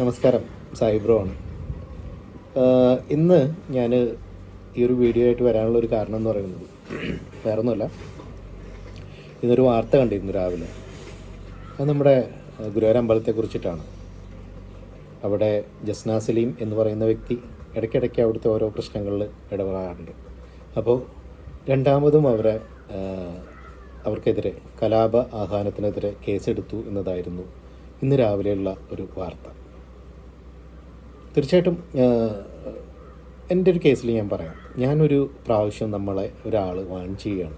നമസ്കാരം. സായിബ്രോ ആണ്. ഇന്ന് ഞാൻ ഈ ഒരു വീഡിയോ ആയിട്ട് വരാനുള്ള ഒരു കാരണം എന്ന് പറയുന്നത് വേറെ ഒന്നുമല്ല ഇന്നൊരു വാർത്ത കണ്ടിരുന്നു രാവിലെ. അത് നമ്മുടെ ഗുരുവായൂർ അമ്പലത്തെ കുറിച്ചിട്ടാണ്. അവിടെ ജസ്ന സലീം എന്ന് പറയുന്ന വ്യക്തി ഇടയ്ക്കിടയ്ക്ക് അവിടുത്തെ ഓരോ പ്രശ്നങ്ങളിൽ ഇടപെടാറുണ്ട്. അപ്പോൾ രണ്ടാമതും അവരെ അവർക്കെതിരെ കലാപ ആഹ്വാനത്തിനെതിരെ കേസെടുത്തു എന്നതായിരുന്നു ഇന്ന് രാവിലെയുള്ള ഒരു വാർത്ത. തീർച്ചയായിട്ടും എന്റെ ഒരു കേസിൽ ഞാൻ പറയാം. ഞാനൊരു പ്രാവശ്യം നമ്മളെ ഒരാൾ വാൺ ചെയ്യുകയാണ്.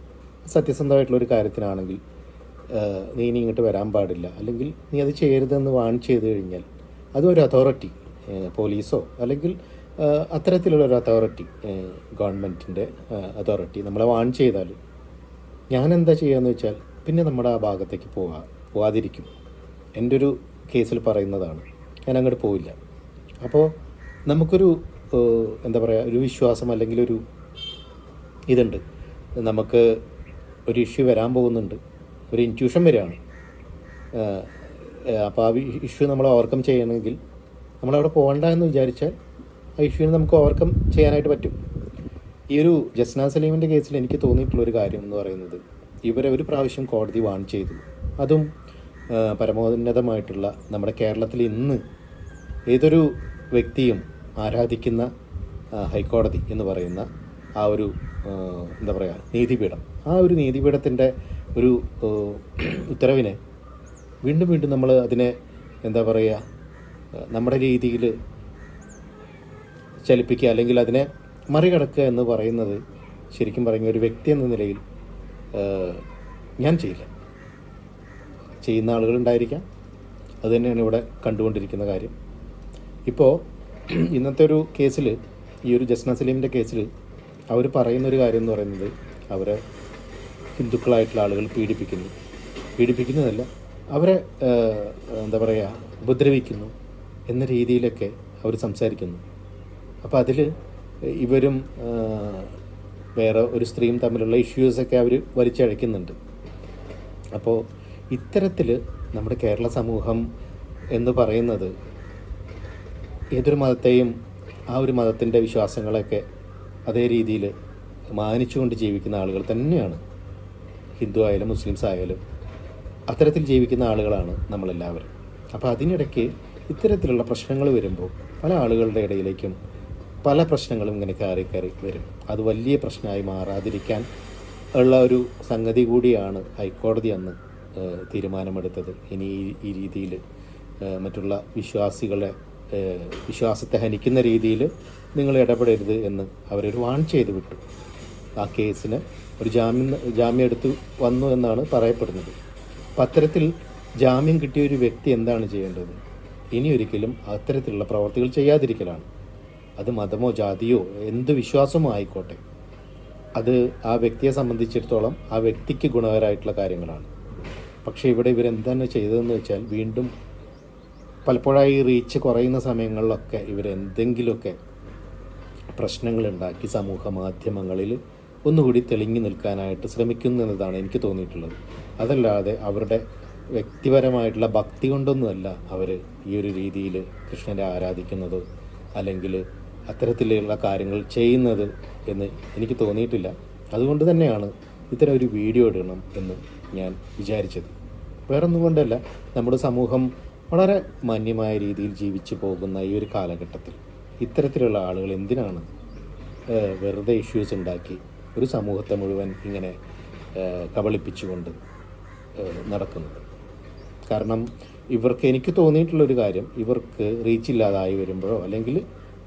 സത്യസന്ധമായിട്ടുള്ളൊരു കാര്യത്തിനാണെങ്കിൽ നീ ഇനി ഇങ്ങോട്ട് വരാൻ പാടില്ല. അല്ലെങ്കിൽ നീ അത് ചെയ്യരുതെന്ന് വാൺ ചെയ്ത് കഴിഞ്ഞാൽ അതൊരു അതോറിറ്റി പോലീസോ അല്ലെങ്കിൽ അത്തരത്തിലുള്ളൊരു അത്തരത്തിലുള്ള ഒരു അതോറിറ്റി ഗവൺമെന്റിന്റെ അതോറിറ്റി നമ്മളെ വാൺ ചെയ്താൽ ഞാൻ എന്താ ചെയ്യുകയെന്ന് വെച്ചാൽ പിന്നെ നമ്മുടെ ആ ഭാഗത്തേക്ക് പോകാ പോകാതിരിക്കും എന്റെ ഒരു കേസിൽ പറയുന്നതാണ് ഞാൻ അങ്ങോട്ട് പോവില്ല. അപ്പോൾ നമുക്കൊരു എന്താ പറയുക ഒരു വിശ്വാസം അല്ലെങ്കിൽ ഒരു ഇതുണ്ട്. നമുക്ക് ഒരു ഇഷ്യൂ വരാൻ പോകുന്നുണ്ട്. ഒരു ഇന്റ്യൂഷൻ വരികയാണ്. അപ്പോൾ ആ ഇഷ്യൂ നമ്മൾ ഓവർകം ചെയ്യണമെങ്കിൽ നമ്മളവിടെ പോകണ്ട എന്ന് വിചാരിച്ചാൽ ആ ഇഷ്യൂവിനെ നമുക്ക് ഓവർകം ചെയ്യാനായിട്ട് പറ്റും. ഈ ഒരു ജസ്ന സലീമിന്റെ കേസിൽ എനിക്ക് തോന്നിയിട്ടുള്ള ഒരു കാര്യം എന്ന് പറയുന്നത് ഇവരെ ഒരു പ്രാവശ്യം കോടതി വാൺ ചെയ്തു. അതും പരമോന്നതമായിട്ടുള്ള നമ്മുടെ കേരളത്തിൽ ഇന്ന് ഏതൊരു വ്യക്തിയും ആരാധിക്കുന്ന ഹൈക്കോടതി എന്ന് പറയുന്ന ആ ഒരു എന്താ പറയുക നീതിപീഠം. ആ ഒരു നീതിപീഠത്തിന്റെ ഒരു ഉത്തരവിനെ വീണ്ടും വീണ്ടും നമ്മൾ അതിനെ എന്താ പറയുക നമ്മുടെ രീതിയിൽ ചലിപ്പിക്കുക അല്ലെങ്കിൽ അതിനെ മറികടക്കുക എന്ന് പറയുന്നത് ശരിക്കും പറഞ്ഞ ഒരു വ്യക്തി എന്ന നിലയിൽ ഞാൻ ചെയ്യില്ല. ചെയ്യുന്ന ആളുകളുണ്ടായിരിക്കാം അതുതന്നെയാണ് ഇവിടെ കണ്ടുകൊണ്ടിരിക്കുന്ന കാര്യം. ഇപ്പോൾ ഇന്നത്തെ ഒരു കേസിൽ ഈ ഒരു ജസ്ന സലീമിന്റെ കേസിൽ അവർ പറയുന്നൊരു കാര്യം എന്ന് പറയുന്നത് അവരെ ഹിന്ദുക്കളായിട്ടുള്ള ആളുകൾ പീഡിപ്പിക്കുന്നു. പീഡിപ്പിക്കുന്നതല്ല അവരെ എന്താ പറയുക ഉപദ്രവിക്കുന്നു എന്ന രീതിയിലൊക്കെ അവർ സംസാരിക്കുന്നു. അപ്പോൾ അതിൽ ഇവരും വേറെ ഒരു സ്ത്രീയും തമ്മിലുള്ള ഇഷ്യൂസൊക്കെ അവർ വലിച്ചഴയ്ക്കുന്നുണ്ട്. അപ്പോൾ ഇത്തരത്തിൽ നമ്മുടെ കേരള സമൂഹം എന്ന് പറയുന്നത് ഏതൊരു മതത്തെയും ആ ഒരു മതത്തിന്റെ വിശ്വാസങ്ങളെയൊക്കെ അതേ രീതിയിൽ മാനിച്ചുകൊണ്ട് ജീവിക്കുന്ന ആളുകൾ തന്നെയാണ്. ഹിന്ദു ആയാലും മുസ്ലിംസ് ആയാലും അത്തരത്തിൽ ജീവിക്കുന്ന ആളുകളാണ് നമ്മളെല്ലാവരും. അപ്പോൾ അതിനിടയ്ക്ക് ഇത്തരത്തിലുള്ള പ്രശ്നങ്ങൾ വരുമ്പോൾ പല ആളുകളുടെ ഇടയിലേക്കും പല പ്രശ്നങ്ങളും ഇങ്ങനെ കയറി കയറി വരും. അത് വലിയ പ്രശ്നമായി മാറാതിരിക്കാൻ ഉള്ള ഒരു സംഗതി കൂടിയാണ് ഹൈക്കോടതി അന്ന് തീരുമാനമെടുത്തത്. ഇനി ഈ- രീതിയിൽ മറ്റുള്ള വിശ്വാസികളെ വിശ്വാസത്തെ ഹനിക്കുന്ന രീതിയിൽ നിങ്ങൾ ഇടപെടരുത് എന്ന് അവരൊരു വാൺ ചെയ്ത് വിട്ടു. ആ കേസിന് ഒരു ജാമ്യം ജാമ്യം എടുത്ത് വന്നു എന്നാണ് പറയപ്പെടുന്നത്. അപ്പം അത്തരത്തിൽ ജാമ്യം കിട്ടിയ ഒരു വ്യക്തി എന്താണ് ചെയ്യേണ്ടത്? ഇനി ഒരിക്കലും അത്തരത്തിലുള്ള പ്രവർത്തികൾ ചെയ്യാതിരിക്കലാണ്. അത് മതമോ ജാതിയോ എന്ത് വിശ്വാസമോ ആയിക്കോട്ടെ. അത് ആ വ്യക്തിയെ സംബന്ധിച്ചിടത്തോളം ആ വ്യക്തിക്ക് ഗുണകരമായിട്ടുള്ള കാര്യങ്ങളാണ്. പക്ഷേ ഇവിടെ ഇവരെന്താണ് ചെയ്തതെന്ന് വെച്ചാൽ വീണ്ടും പലപ്പോഴായി റീച്ച് കുറയുന്ന സമയങ്ങളിലൊക്കെ ഇവരെന്തെങ്കിലുമൊക്കെ പ്രശ്നങ്ങളുണ്ടാക്കി സമൂഹ മാധ്യമങ്ങളിൽ ഒന്നുകൂടി തെളിഞ്ഞു നിൽക്കാനായിട്ട് ശ്രമിക്കുന്നു എന്നതാണ് എനിക്ക് തോന്നിയിട്ടുള്ളത്. അതല്ലാതെ അവരുടെ വ്യക്തിപരമായിട്ടുള്ള ഭക്തി കൊണ്ടൊന്നുമല്ല അവർ ഈ ഒരു രീതിയിൽ കൃഷ്ണനെ ആരാധിക്കുന്നത് അല്ലെങ്കിൽ അത്തരത്തിലുള്ള കാര്യങ്ങൾ ചെയ്യുന്നത് എന്ന് എനിക്ക് തോന്നിയിട്ടില്ല. അതുകൊണ്ട് തന്നെയാണ് ഇത്തരം ഒരു വീഡിയോ ഇടണം എന്ന് ഞാൻ വിചാരിച്ചത്. വേറൊന്നും കൊണ്ടല്ല നമ്മുടെ സമൂഹം വളരെ മാന്യമായ രീതിയിൽ ജീവിച്ചു പോകുന്ന ഈ ഒരു കാലഘട്ടത്തിൽ ഇത്തരത്തിലുള്ള ആളുകൾ എന്തിനാണ് വെറുതെ ഇഷ്യൂസ് ഉണ്ടാക്കി ഒരു സമൂഹത്തെ മുഴുവൻ ഇങ്ങനെ കബളിപ്പിച്ചുകൊണ്ട് നടക്കുന്നത്? കാരണം ഇവർക്ക് എനിക്ക് തോന്നിയിട്ടുള്ളൊരു കാര്യം ഇവർക്ക് റീച്ച് ഇല്ലാതായി വരുമ്പോഴോ അല്ലെങ്കിൽ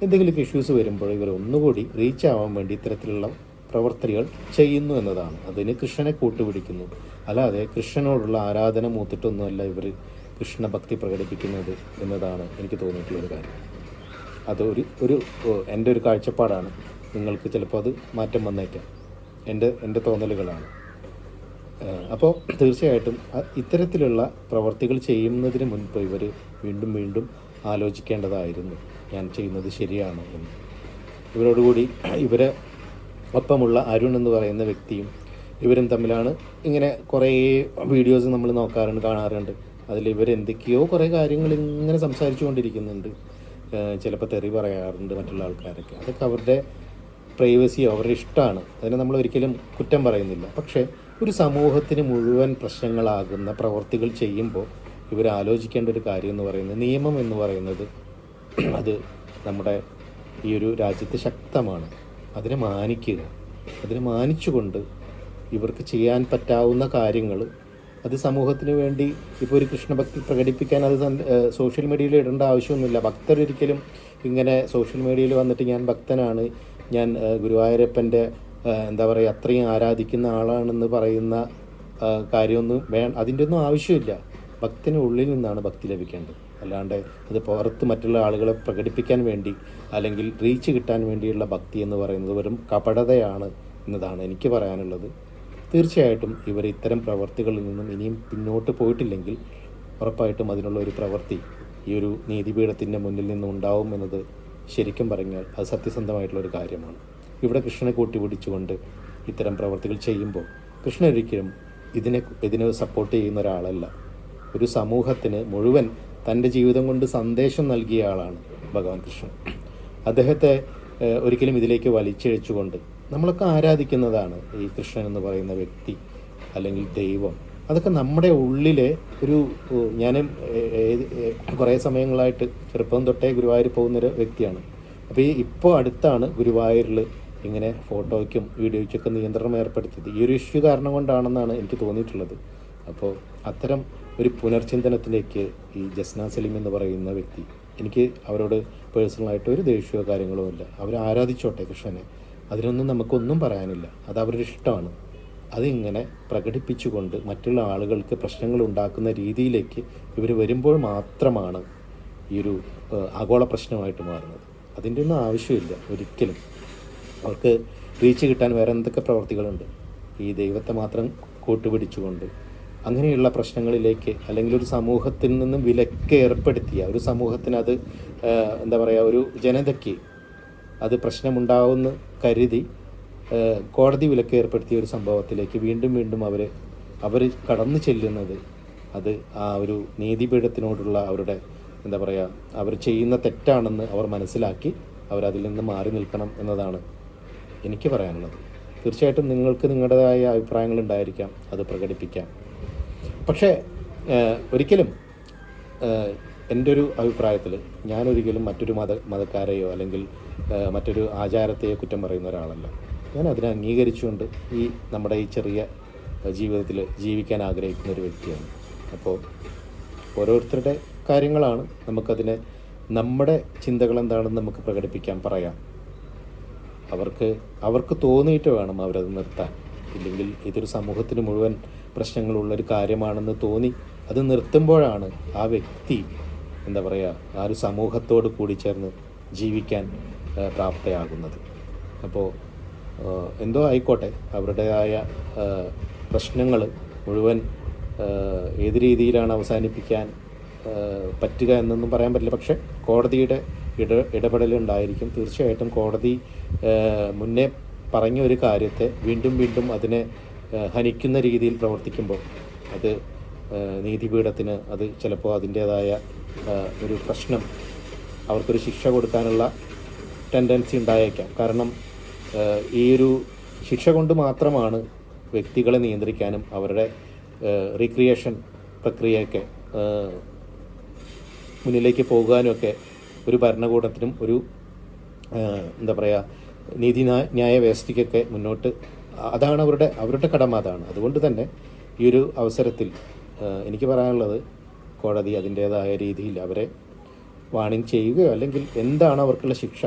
എന്തെങ്കിലും ഇഷ്യൂസ് വരുമ്പോഴോ ഇവർ ഒന്നുകൂടി റീച്ച് ആവാൻ വേണ്ടി ഇത്തരത്തിലുള്ള പ്രവർത്തികൾ ചെയ്യുന്നു എന്നതാണ്. അതിന് കൃഷ്ണനെ കൂട്ടുപിടിക്കുന്നു. അല്ലാതെ കൃഷ്ണനോടുള്ള ആരാധന മൂത്തിട്ടൊന്നുമല്ല ഇവർ കൃഷ്ണഭക്തി പ്രകടിപ്പിക്കുന്നത് എന്നതാണ് എനിക്ക് തോന്നിയിട്ടുള്ളൊരു കാര്യം. അതൊരു ഒരു എന്റെ ഒരു കാഴ്ചപ്പാടാണ്. നിങ്ങൾക്ക് ചിലപ്പോൾ അത് മാറ്റം വന്നേക്കാം. എന്റെ എന്റെ തോന്നലുകളാണ്. അപ്പോൾ തീർച്ചയായിട്ടും ഇത്തരത്തിലുള്ള പ്രവർത്തികൾ ചെയ്യുന്നതിന് മുൻപ് ഇവർ വീണ്ടും വീണ്ടും ആലോചിക്കേണ്ടതായിരുന്നു. ഞാൻ ചെയ്യുന്നത് ശരിയാണോ എന്ന്. ഇവരോടുകൂടി ഇവരെ ഒപ്പമുള്ള അരുൺ എന്ന് പറയുന്ന വ്യക്തിയും ഇവരും തമ്മിലാണ് ഇങ്ങനെ കുറേ വീഡിയോസ് നമ്മൾ നോക്കാറുണ്ട് കാണാറുണ്ട്. അതിൽ ഇവരെന്തൊക്കെയോ കുറേ കാര്യങ്ങൾ ഇങ്ങനെ സംസാരിച്ചു കൊണ്ടിരിക്കുന്നുണ്ട് ചിലപ്പോൾ തെറി പറയാറുണ്ട് മറ്റുള്ള ആൾക്കാരൊക്കെ. അതൊക്കെ അവരുടെ പ്രൈവസിയോ അവരുടെ ഇഷ്ടമാണ് അതിനെ നമ്മൾ ഒരിക്കലും കുറ്റം പറയുന്നില്ല. പക്ഷേ ഒരു സമൂഹത്തിന് മുഴുവൻ പ്രശ്നങ്ങളാകുന്ന പ്രവർത്തികൾ ചെയ്യുമ്പോൾ ഇവർ ആലോചിക്കേണ്ട ഒരു കാര്യം എന്ന് പറയുന്നത് നിയമം എന്ന് പറയുന്നത് അത് നമ്മുടെ ഈ ഒരു രാജ്യത്ത് ശക്തമാണ്. അതിനെ മാനിക്കുക. അതിനെ മാനിച്ചുകൊണ്ട് ഇവർക്ക് ചെയ്യാൻ പറ്റാവുന്ന കാര്യങ്ങൾ അത് സമൂഹത്തിന് വേണ്ടി ഇപ്പോൾ ഒരു കൃഷ്ണഭക്തി പ്രകടിപ്പിക്കാൻ അത് സോഷ്യൽ മീഡിയയിൽ ഇടേണ്ട ആവശ്യമൊന്നുമില്ല. ഭക്തരൊരിക്കലും ഇങ്ങനെ സോഷ്യൽ മീഡിയയിൽ വന്നിട്ട് ഞാൻ ഭക്തനാണ് ഞാൻ ഗുരുവായൂരപ്പന്റെ എന്താ പറയുക അത്രയും ആരാധിക്കുന്ന ആളാണെന്ന് പറയുന്ന കാര്യമൊന്നും വേ അതിന്റെ ഒന്നും ആവശ്യമില്ല. ഭക്തിന് ഉള്ളിൽ നിന്നാണ് ഭക്തി ലഭിക്കേണ്ടത്. അല്ലാണ്ട് അത് പുറത്ത് മറ്റുള്ള ആളുകളെ പ്രകടിപ്പിക്കാൻ വേണ്ടി അല്ലെങ്കിൽ റീച്ച് കിട്ടാൻ വേണ്ടിയുള്ള ഭക്തി എന്ന് പറയുന്നത് വെറും കപടതയാണ് എന്നതാണ് എനിക്ക് പറയാനുള്ളത്. തീർച്ചയായിട്ടും ഇവർ ഇത്തരം പ്രവർത്തികളിൽ നിന്നും ഇനിയും പിന്നോട്ട് പോയിട്ടില്ലെങ്കിൽ ഉറപ്പായിട്ടും അതിനുള്ള ഒരു പ്രവൃത്തി ഈ ഒരു നീതിപീഠത്തിന്റെ മുന്നിൽ നിന്നും ഉണ്ടാവും എന്നത് ശരിക്കും പറഞ്ഞാൽ അത് സത്യസന്ധമായിട്ടുള്ള ഒരു കാര്യമാണ്. ഇവിടെ കൃഷ്ണനെ കൂട്ടി പിടിച്ചുകൊണ്ട് ഇത്തരം പ്രവർത്തികൾ ചെയ്യുമ്പോൾ കൃഷ്ണൻ ഒരിക്കലും ഇതിനെ ഇതിനെ സപ്പോർട്ട് ചെയ്യുന്ന ഒരാളല്ല. ഒരു സമൂഹത്തിന് മുഴുവൻ തന്റെ ജീവിതം കൊണ്ട് സന്ദേശം നൽകിയ ആളാണ് ഭഗവാൻ കൃഷ്ണൻ. അദ്ദേഹത്തെ ഒരിക്കലും ഇതിലേക്ക് വലിച്ചിഴച്ചുകൊണ്ട് നമ്മളൊക്കെ ആരാധിക്കുന്നതാണ് ഈ കൃഷ്ണൻ എന്ന് പറയുന്ന വ്യക്തി അല്ലെങ്കിൽ ദൈവം? അതൊക്കെ നമ്മുടെ ഉള്ളിലെ ഒരു ഞാൻ കുറേ സമയങ്ങളായിട്ട് ചെറുപ്പം തൊട്ടേ ഗുരുവായൂർ പോകുന്നൊരു വ്യക്തിയാണ്. അപ്പോൾ ഈ ഇപ്പോൾ അടുത്താണ് ഗുരുവായൂരിൽ ഇങ്ങനെ ഫോട്ടോയ്ക്കും വീഡിയോയ്ക്കൊക്കെ നിയന്ത്രണം ഏർപ്പെടുത്തിയത്. ഈ ഒരു ഇഷ്യൂ കാരണം കൊണ്ടാണെന്നാണ് എനിക്ക് തോന്നിയിട്ടുള്ളത്. അപ്പോൾ അത്തരം ഒരു പുനർചിന്തനത്തിലേക്ക് ഈ ജസ്ന സലീം എന്ന് പറയുന്ന വ്യക്തി എനിക്ക് അവരോട് പേഴ്സണലായിട്ട് ഒരു ദേഷ്യമോ കാര്യങ്ങളോ ഇല്ല. അവർ ആരാധിച്ചോട്ടെ കൃഷ്ണനെ? അതിനൊന്നും നമുക്കൊന്നും പറയാനില്ല. അത് അവരുടെ ഇഷ്ടമാണ്. അതിങ്ങനെ പ്രകടിപ്പിച്ചുകൊണ്ട് മറ്റുള്ള ആളുകൾക്ക് പ്രശ്നങ്ങൾ ഉണ്ടാക്കുന്ന രീതിയിലേക്ക് ഇവർ വരുമ്പോൾ മാത്രമാണ് ഈ ഒരു ആഗോള പ്രശ്നമായിട്ട് മാറുന്നത്. അതിന്റെ ഒന്നും ആവശ്യമില്ല ഒരിക്കലും. അവർക്ക് റീച്ച് കിട്ടാൻ വേറെ എന്തൊക്കെ പ്രവർത്തികളുണ്ട്? ഈ ദൈവത്തെ മാത്രം കൂട്ടുപിടിച്ചുകൊണ്ട് അങ്ങനെയുള്ള പ്രശ്നങ്ങളിലേക്ക് അല്ലെങ്കിൽ ഒരു സമൂഹത്തിൽ നിന്നും വിലക്ക് ഏർപ്പെടുത്തിയ ഒരു സമൂഹത്തിനത് എന്താ പറയുക ഒരു ജനതയ്ക്ക് അത് പ്രശ്നമുണ്ടാവുമെന്ന് കരുതി കോടതി വിലക്ക് ഏർപ്പെടുത്തിയ ഒരു സംഭവത്തിലേക്ക് വീണ്ടും വീണ്ടും അവർ അവർ കടന്നു ചെല്ലുന്നത് അത് ആ ഒരു നീതിപീഠത്തിനോടുള്ള അവരുടെ എന്താ പറയുക അവർ ചെയ്യുന്ന തെറ്റാണെന്ന് അവർ മനസ്സിലാക്കി അവരതിൽ നിന്ന് മാറി നിൽക്കണം എന്നതാണ് എനിക്ക് പറയാനുള്ളത്. തീർച്ചയായിട്ടും നിങ്ങൾക്ക് നിങ്ങളുടേതായ അഭിപ്രായങ്ങൾ ഉണ്ടായിരിക്കാം അത് പ്രകടിപ്പിക്കാം. പക്ഷേ ഒരിക്കലും എന്റെ ഒരു അഭിപ്രായത്തിൽ ഞാനൊരിക്കലും മറ്റൊരു മത മതക്കാരെയോ അല്ലെങ്കിൽ മറ്റൊരു ആചാരത്തെ കുറ്റം പറയുന്ന ഒരാളല്ല. ഞാൻ അതിനെ അംഗീകരിച്ചുകൊണ്ട് ഈ നമ്മുടെ ഈ ചെറിയ ജീവിതത്തിൽ ജീവിക്കാൻ ആഗ്രഹിക്കുന്ന ഒരു വ്യക്തിയാണ്. അപ്പോൾ ഓരോരുത്തരുടെ കാര്യങ്ങളാണ് നമുക്കതിനെ നമ്മുടെ ചിന്തകൾ എന്താണെന്ന് നമുക്ക് പ്രകടിപ്പിക്കാൻ പറയാം. അവർക്ക് അവർക്ക് തോന്നിയിട്ട് വേണം അവരത് നിർത്താൻ. ഇല്ലെങ്കിൽ ഇതൊരു സമൂഹത്തിന് മുഴുവൻ പ്രശ്നങ്ങളുള്ളൊരു കാര്യമാണെന്ന് തോന്നി അത് നിർത്തുമ്പോഴാണ് ആ വ്യക്തി എന്താ പറയുക ആ ഒരു സമൂഹത്തോട് കൂടി ചേർന്ന് ജീവിക്കാൻ പ്രാപ്തയാകുന്നത്. അപ്പോൾ എന്തോ ആയിക്കോട്ടെ അവരുടേതായ പ്രശ്നങ്ങൾ മുഴുവൻ ഏത് രീതിയിലാണ് അവസാനിപ്പിക്കാൻ പറ്റുക എന്നൊന്നും പറയാൻ പറ്റില്ല. പക്ഷേ കോടതിയുടെ ഇട ഇടപെടലുണ്ടായിരിക്കും. തീർച്ചയായിട്ടും കോടതി മുന്നേ പറഞ്ഞ ഒരു കാര്യത്തെ വീണ്ടും വീണ്ടും അതിനെ ഹനിക്കുന്ന രീതിയിൽ പ്രവർത്തിക്കുമ്പോൾ അത് നീതിപീഠത്തിന് അത് ചിലപ്പോൾ അതിന്റേതായ ഒരു പ്രശ്നം അവർക്കൊരു ശിക്ഷ കൊടുക്കാനുള്ള ടെൻഡൻസി ഉണ്ടായേക്കാം. കാരണം ഈ ഒരു ശിക്ഷ കൊണ്ട് മാത്രമാണ് വ്യക്തികളെ നിയന്ത്രിക്കാനും അവരുടെ റീക്രിയേഷൻ പ്രക്രിയയൊക്കെ മുന്നിലേക്ക് പോകാനുമൊക്കെ ഒരു ഭരണകൂടത്തിനും ഒരു എന്താ പറയുക നീതി ന്യായ വ്യവസ്ഥയ്ക്കൊക്കെ മുന്നോട്ട് അതാണ് അവരുടെ അവരുടെ കടമ അതാണ്. അതുകൊണ്ട് തന്നെ ഈ ഒരു അവസരത്തിൽ എനിക്ക് പറയാനുള്ളത് കോടതി അതിന്റേതായ രീതിയിൽ അവരെ വാണിംഗ് ചെയ്യുകയോ അല്ലെങ്കിൽ എന്താണ് അവർക്കുള്ള ശിക്ഷ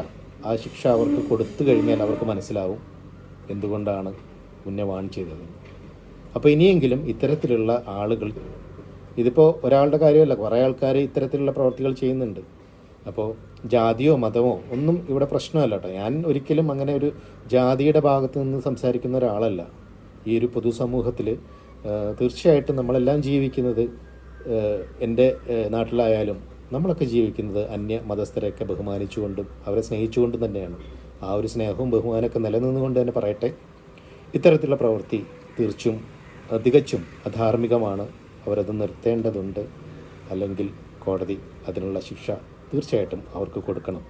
ആ ശിക്ഷ അവർക്ക് കൊടുത്തു കഴിഞ്ഞാൽ അവർക്ക് മനസ്സിലാവും എന്തുകൊണ്ടാണ് മുന്നേ വാൺ ചെയ്തത്. അപ്പോൾ ഇനിയെങ്കിലും ഇത്തരത്തിലുള്ള ആളുകൾ ഇതിപ്പോൾ ഒരാളുടെ കാര്യമല്ല കുറേ ആൾക്കാർ ഇത്തരത്തിലുള്ള പ്രവർത്തികൾ ചെയ്യുന്നുണ്ട്. അപ്പോൾ ജാതിയോ മതമോ ഒന്നും ഇവിടെ പ്രശ്നമല്ല കേട്ടോ. ഞാൻ ഒരിക്കലും അങ്ങനെ ഒരു ജാതിയുടെ ഭാഗത്ത് നിന്ന് സംസാരിക്കുന്ന ഒരാളല്ല. ഈ ഒരു പൊതുസമൂഹത്തിൽ തീർച്ചയായിട്ടും നമ്മളെല്ലാം ജീവിക്കുന്നത് എന്റെ നാട്ടിലായാലും നമ്മളൊക്കെ ജീവിക്കുന്നത് അന്യ മതസ്ഥരെയൊക്കെ ബഹുമാനിച്ചുകൊണ്ടും അവരെ സ്നേഹിച്ചുകൊണ്ടും തന്നെയാണ്. ആ ഒരു സ്നേഹവും ബഹുമാനമൊക്കെ നിലനിന്നുകൊണ്ട് തന്നെ പറയട്ടെ. ഇത്തരത്തിലുള്ള പ്രവൃത്തി തീർച്ചും തികച്ചും അധാർമികമാണ്. അവരത് നിർത്തേണ്ടതുണ്ട്. അല്ലെങ്കിൽ കോടതി അതിനുള്ള ശിക്ഷ തീർച്ചയായിട്ടും അവർക്ക് കൊടുക്കണം.